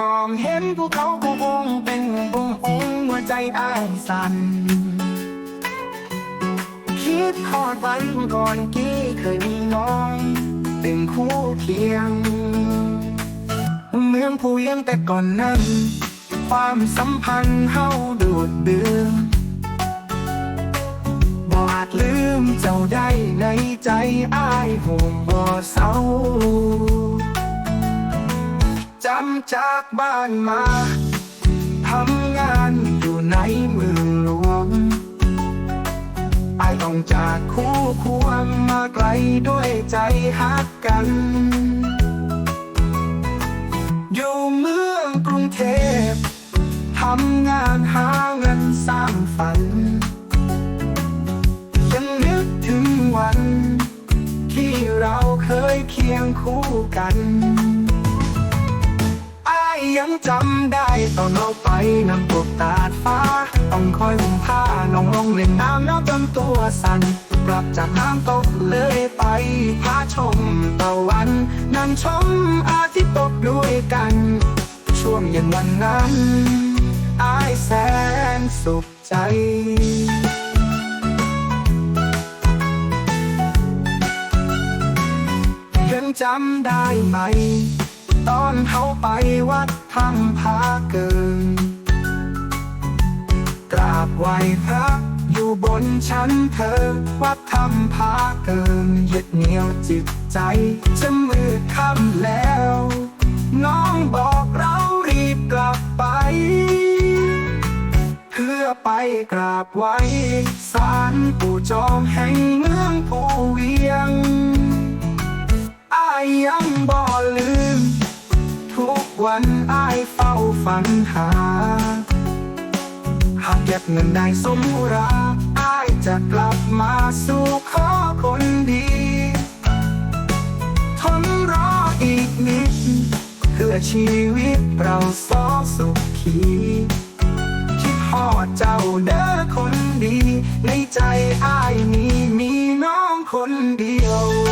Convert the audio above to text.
มองเห็นพวกเขาก็คงเป็นบุงองหัวใจอ้ายสั่นคิดทอดวันก่อนกี้เคยมีน้อง เป็นคู่เคียง เมืองผู้เลี้ยงแต่ก่อนนั้น ความสัมพันธ์เฮาดูดดื่มบ่อาจลืมเจ้าได้ในใจอ้ายห่วงบ่เศร้า จำจากบ้านมาทำงานอยู่ในเมืองหลวงไอต้องจากคู่ควงมาไกลด้วยใจฮักกัน อยู่เมืองกรุงเทพทำงานหาเงินสร้างฝัน ยังนึกถึงวัน ที่เราเคยเคียงคู่กัน ยังจำได้ตอนเราไปน้ำตกตาดฟ้า ต้องคอยห่มผ้าน้องลงเล่นน้ำแล้วจนตัวสั่นกลับจากน้ำตกเลยไปพาชมตะวันนั่งชมอาทิตย์ตกด้วยกัน ช่วงเย็นวันนั้นอายแสนสุขใจยังจำได้ไหม ตอนเขาไปวัดทำพาเกินกราบไหว้พระอยู่บนชั้นเธอวัดทำพาเกินยึดเหนี่ยวจิตใจจะมืดค่ำแล้ว น้องบอกเรารีบกลับไป เพื่อไปกราบไหว้ศาลปู่จอมแห่งเมืองภูเวียง วันอายเฝ้าฝันหา หากเก็บเงินได้สมราอายจะกลับมาสู่ขอคนดี ทนรออีกนิด เพื่อชีวิตเราสองสุขีคิดฮอดเจ้าเด้อคนดี ในใจอายนี้มีน้องคนเดียว